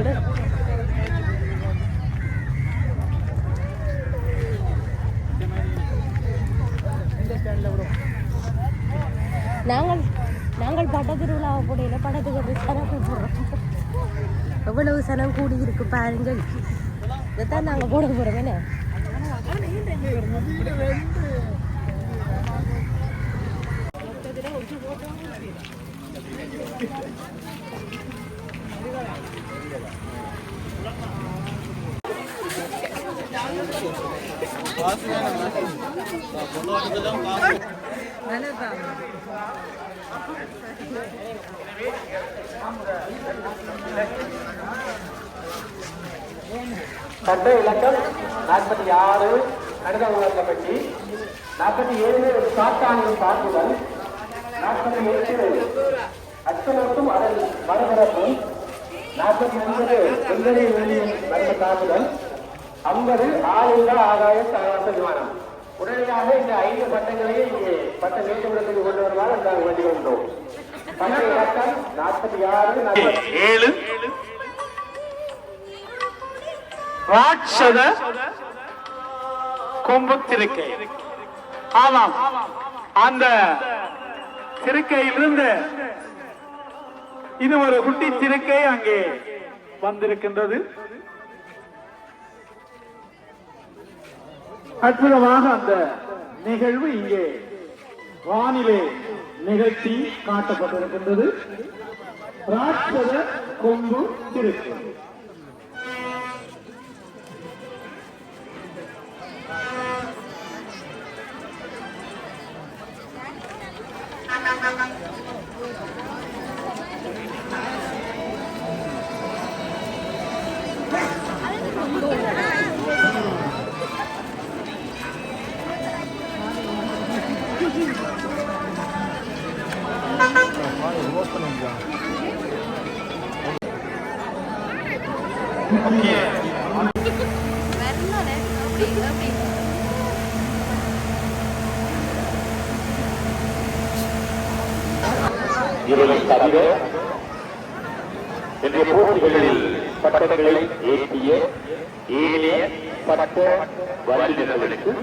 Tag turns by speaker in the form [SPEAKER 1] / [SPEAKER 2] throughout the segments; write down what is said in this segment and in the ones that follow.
[SPEAKER 1] கடை நாங்கள் நாங்கள் பட திருவிழாவை போடையில படத்துக்கு சனம் போடுறோம். எவ்வளவு சனம் கூடி இருக்கு பாருங்கள். இதைத்தான் நாங்கள் போட போகிறோம் என்ன?
[SPEAKER 2] மொத்தத்தில் சட்ட இலக்கம் நாற்பத்தி ஆறு கணித உலக பற்றி நாற்பத்தி ஏழு சாத்தானின் தாக்குதல் நாற்பத்தி எட்டு அச்சமூட்டும் அதன் மறுபரப்பும் நாற்பத்தி ஒன்பது சுந்தரி வெளியின் மர்ம தாக்குதல் ஐம்பது ஆளில்லா ஆகாய சாகச விமானம். உடனடியாக இந்த ஐந்து பட்டங்களையும் இங்கே பட்ட நீதிமன்றத்துக்கு கொண்டு வருமாறு நாங்கள் வேண்டிக் கொண்டோம் பட்ட நாற்பத்தி ஆறு
[SPEAKER 3] ஏழு. ராட்சத கொம்பு திருக்கை. ஆமாம். அந்த திருக்கையிலிருந்து இது ஒரு குட்டி திருக்கை அங்கே வந்திருக்கின்றது. அற்புதமாக அந்த நிகழ்வு இங்கே வானிலே நிகழ்த்தி காட்டப்பட்டிருக்கின்றது. ராட்சத கொம்பு திருக்கை
[SPEAKER 2] இதனை தவிர இன்றைய போட்டிகளில் பட்டங்களை ஏற்றிய ஏழைய பட்ட வல்லுநர்களுக்கு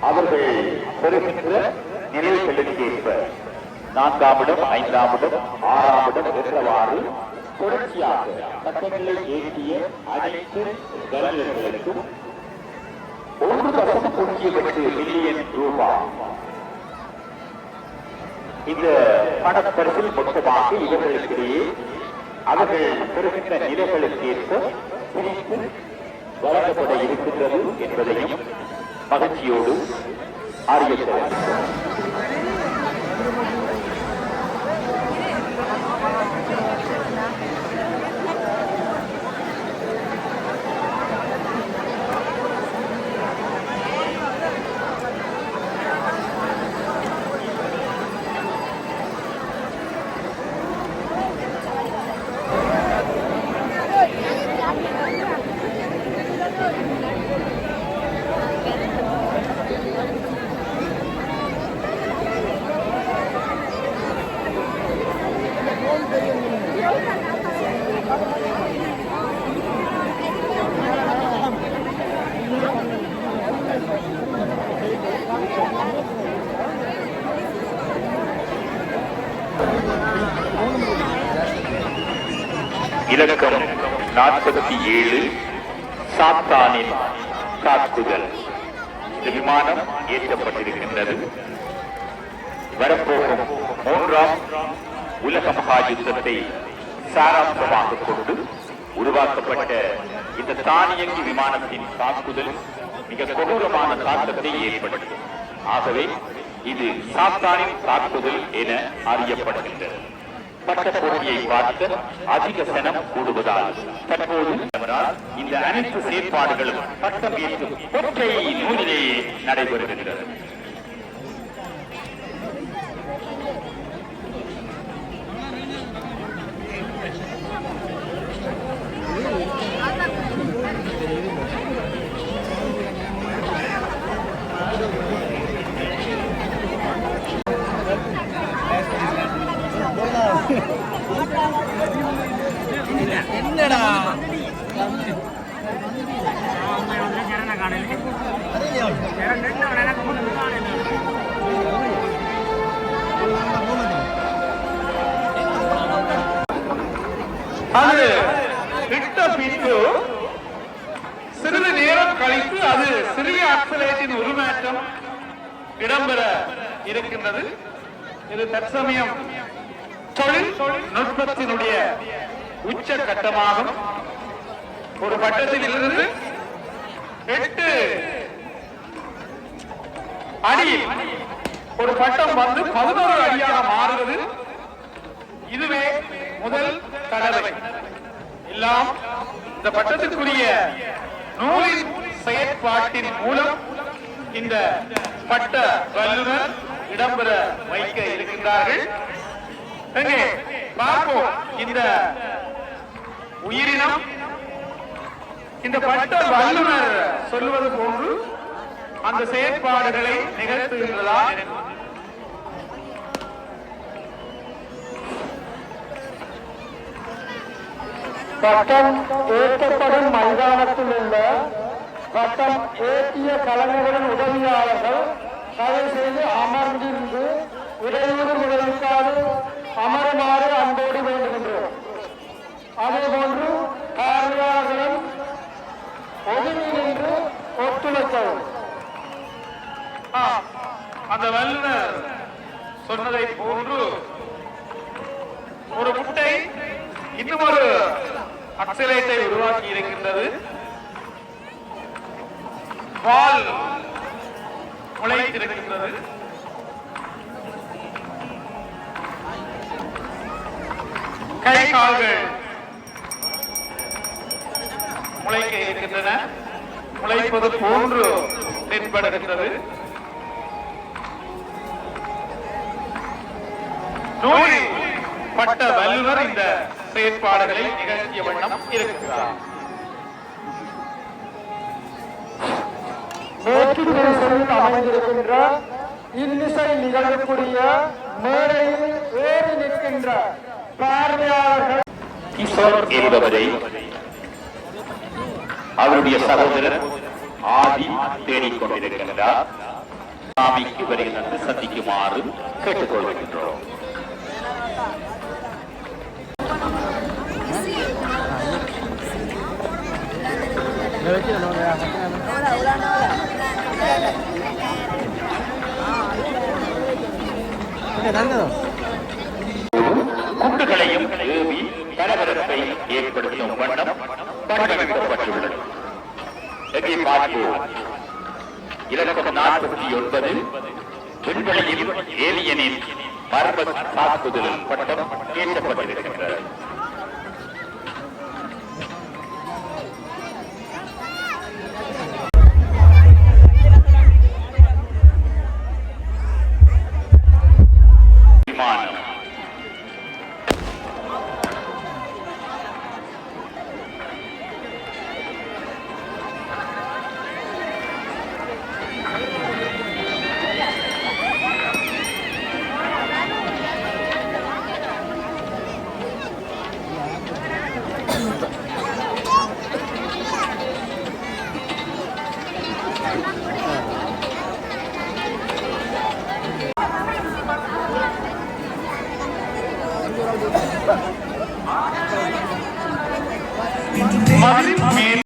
[SPEAKER 2] அவர்கள் பெறுகின்ற நிலைகளுக்கு ஏற்ப நான்காம் இடம் ஐந்தாம் இடம் ஆறாம் இடம் என்றவாறு தொடர்ச்சியாக பட்டங்களை ஏற்றிய அனைத்து கலைஞர்களுக்கும் ஒரு தசம் பூஜ்ஜியம் எட்டு மில்லியன் ரூபாய் இந்த பணப்பரிசில் மொத்தமாக இவர்களுக்கிடையே அவர்கள் பெறுகின்ற நிலைகளுக்கு ஏற்ப பிரித்து வழங்கப்பட இருக்கின்றது என்பதையும் மகிழ்ச்சியோடு அறிவித்தனர் இலக்கம் நாற்பத்தி ஏழு சாத்தானின் தாக்குதல் இந்த விமானம் ஏற்றப்பட்டிருக்கின்றது. வரப்போகும் மூன்றாம் உலக மகா யுத்தத்தை சாராம்சமாக கொண்டு உருவாக்கப்பட்ட இந்த தானியங்கி விமானத்தின் தாக்குதல் மிக கொடூரமான தாக்கத்தை ஏற்படுத்தும். ஆகவே இது சாத்தானின் தாக்குதல் என அறியப்படுகின்றது. பட்ட போட்டியை பார்க்க அதிக சனம் கூடுவதால் தற்போது இந்த அனைத்து செயற்பாடுகளும் பட்டம் ஏற்றும் ஒற்றை நூலிலேயே நடைபெறுகின்றது Thank you.
[SPEAKER 3] அது விட்ட பின்பு சிறிது நேரம் கழித்து அது சிறிய ஆக்சலேட்டின் உருமாற்றம் இடம்பெற இருக்கின்றது. இது தற்சமயம் தொழில் நுட்பத்தினுடைய உச்ச கட்டமாகும் ஒரு பட்டத்தில் இருந்து எட்டு அடி ஒரு பட்டம் வந்து பதினோரு அடியாக மாறுவது. இதுவே முதல் தடவை. எல்லாம் இந்த பட்டத்திற்குரிய நூலின் செயற்பாட்டின் மூலம் இந்த பட்ட வல்லுநர் இடம்பெற வைக்க இருக்கின்றார்கள். பார்ப்போம் இந்த உயிரினம். இந்த பட்ட வல்லுநர் சொல்லுவது போன்று அந்த செயற்பாடுகளை நிகழ்த்துகின்றதா?
[SPEAKER 4] பட்டம் ஏற்றப்படும் மைதானத்தில் உள்ள பட்டம் ஏற்றிய கலைஞர்களின் உதவியாளர்கள் தயவு செய்து அமர்ந்திருந்து இடையூறு விளைவிக்காது அமருமாறு அன்போடு வேண்டுகின்றோம். அதேபோன்று பார்வையாளர்களும் ஒதுங்கி நின்று ஒத்துழைக்கவும்.
[SPEAKER 3] அந்த வல்லுநர் சொன்னதை போன்று ஒரு முட்டை இன்னும் ஒரு அக்சலேட்டை உருவாக்கி இருக்கின்றது பால் முளைத்திருக்கின்றது. கை கால்கள் முளைக்க இருக்கின்றன. முளைப்பது போன்று தென்படுகின்றது. நூல் பட்ட வல்லுநர் இந்த செயற்பாடுகளை நிகழ்த்திய வண்ணம் இருக்கிறார்.
[SPEAKER 4] மேற்கு திசையில் அமைந்திருக்கின்ற இன்னிசை நிகழக்கூடிய மேடையில் ஏறி நிற்கின்ற பார்வையாளர்கள்.
[SPEAKER 2] கிஷோர் என்பவரை அவருடைய சகோதரர் ஆதி தேடிக் கொண்டிருக்கின்றார். சாமிக்கு வருகின்ற சந்திக்குமாறு கேட்டுக்கொள்கின்றோம். குண்டுகளையும் ஏவி பரபரப்பை ஏற்படுத்தும் வண்ணம் வடிவமைக்கப்பட்டுள்ளது எங்கே பார்ப்போம் இலக்கம் நாற்பத்தி ஒன்பது விண்வெளியில் ஏலியனின் மர்ம தாக்குதலில் பட்டம் ஏற்றப்பட்டிருக்கின்றது விமானம்